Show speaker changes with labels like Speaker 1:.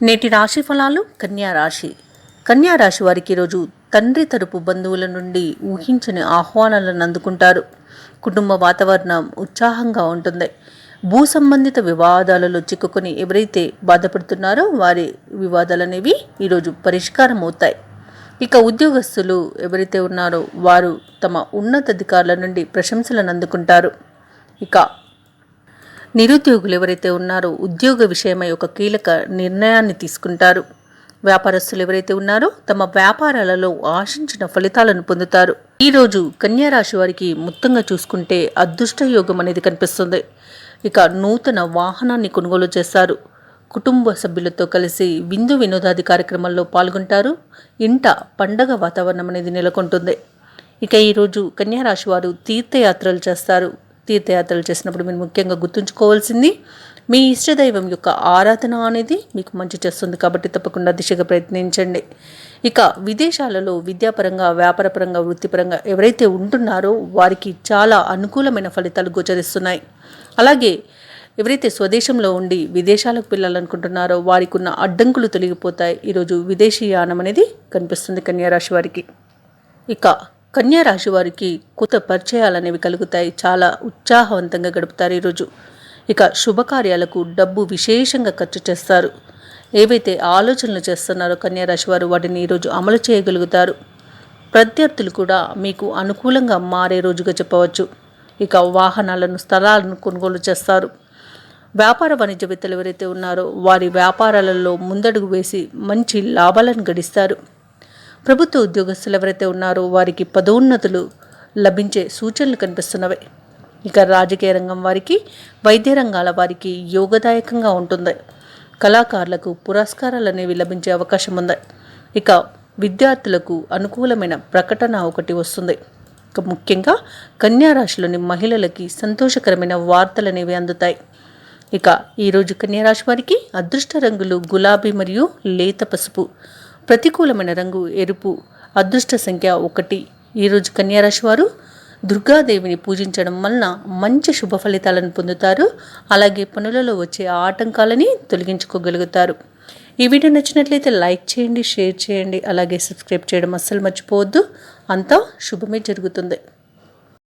Speaker 1: నేటి రాశి ఫలాలు? కన్యా రాశి. కన్యా రాశి వారికి ఈరోజు తండ్రి తరపు బంధువుల నుండి ఊహించని ఆహ్వానాలను అందుకుంటారు. కుటుంబ వాతావరణం ఉత్సాహంగా ఉంటుంది. భూ సంబంధిత వివాదాలలో చిక్కుకొని ఎవరైతే బాధపడుతున్నారో వారి వివాదాలు అనేవి ఈరోజు పరిష్కారం అవుతాయి ఇక ఉద్యోగస్తులు ఎవరైతే ఉన్నారో వారు తమ ఉన్నతాధికారుల నుండి ప్రశంసలను అందుకుంటారు. ఇక నిరుద్యోగులు ఎవరైతే ఉన్నారో ఉద్యోగ విషయమై ఒక కీలక నిర్ణయాన్ని తీసుకుంటారు. వ్యాపారస్తులు ఎవరైతే ఉన్నారో తమ వ్యాపారాలలో ఆశించిన ఫలితాలను పొందుతారు. ఈరోజు కన్యారాశి వారికి మొత్తంగా చూసుకుంటే అదృష్ట యోగం అనేది కనిపిస్తుంది. ఇక నూతన వాహనాన్ని కొనుగోలు చేస్తారు. కుటుంబ సభ్యులతో కలిసి విందు వినోదాది కార్యక్రమాల్లో పాల్గొంటారు. ఇంట పండగ వాతావరణం అనేది నెలకొంటుంది. ఇక ఈరోజు కన్యారాశి వారు తీర్థయాత్రలు చేస్తారు. తీర్థయాత్రలు చేసినప్పుడు మీరు ముఖ్యంగా గుర్తుంచుకోవాల్సింది మీ ఇష్టదైవం యొక్క ఆరాధన అనేది మీకు మంచి చేస్తుంది కాబట్టి తప్పకుండా దిశగా ప్రయత్నించండి. ఇక విదేశాలలో విద్యాపరంగా వ్యాపారపరంగా వృత్తిపరంగా ఎవరైతే ఉంటున్నారో వారికి చాలా అనుకూలమైన ఫలితాలు గోచరిస్తున్నాయి. అలాగే ఎవరైతే స్వదేశంలో ఉండి విదేశాలకు వెళ్ళాలనుకుంటున్నారో వారికి ఉన్న అడ్డంకులు తొలగిపోతాయి. ఈరోజు విదేశీయానం అనేది కనిపిస్తుంది కన్యారాశి వారికి. ఇక కన్యా రాశి వారికి కొత్త పరిచయాలు అనేవి కలుగుతాయి. చాలా ఉత్సాహవంతంగా గడుపుతారు ఈరోజు ఇక శుభకార్యాలకు డబ్బు విశేషంగా ఖర్చు చేస్తారు. ఏవైతే ఆలోచనలు చేస్తున్నారో కన్యా రాశి వారు వాటిని ఈరోజు అమలు చేయగలుగుతారు. ప్రత్యర్థులు కూడా మీకు అనుకూలంగా మారే రోజుగా చెప్పవచ్చు. ఇక వాహనాలను స్థలాలను కొనుగోలు చేస్తారు. వ్యాపార వాణిజ్యవేత్తలు ఎవరైతే ఉన్నారో వారి వ్యాపారాలలో ముందడుగు వేసి మంచి లాభాలను గడిస్తారు. ప్రభుత్వ ఉద్యోగస్తులు ఎవరైతే ఉన్నారో వారికి పదోన్నతులు లభించే సూచనలు కనిపిస్తున్నవి. ఇక రాజకీయ రంగం వారికి వైద్య రంగాల వారికి యోగదాయకంగా ఉంటుంది. కళాకారులకు పురస్కారాలు అనేవి లభించే అవకాశం ఉంది. ఇక విద్యార్థులకు అనుకూలమైన ప్రకటన ఒకటి వస్తుంది. ఇక ముఖ్యంగా కన్యారాశిలోని మహిళలకి సంతోషకరమైన వార్తలు అనేవి అందుతాయి. ఇక ఈరోజు కన్యారాశి వారికి అదృష్ట రంగులు గులాబీ మరియు లేత పసుపు. ప్రతికూలమైన రంగు ఎరుపు అదృష్ట సంఖ్య ఒకటి. ఈరోజు కన్యారాశి వారు దుర్గాదేవిని పూజించడం వలన మంచి శుభ ఫలితాలను పొందుతారు. అలాగే పనులలో వచ్చే ఆటంకాలని తొలగించుకోగలుగుతారు. ఈ వీడియో నచ్చినట్లయితే లైక్ చేయండి షేర్ చేయండి. అలాగే సబ్స్క్రైబ్ చేయడం అస్సలు మర్చిపోవద్దు. అంతా శుభమే జరుగుతుంది.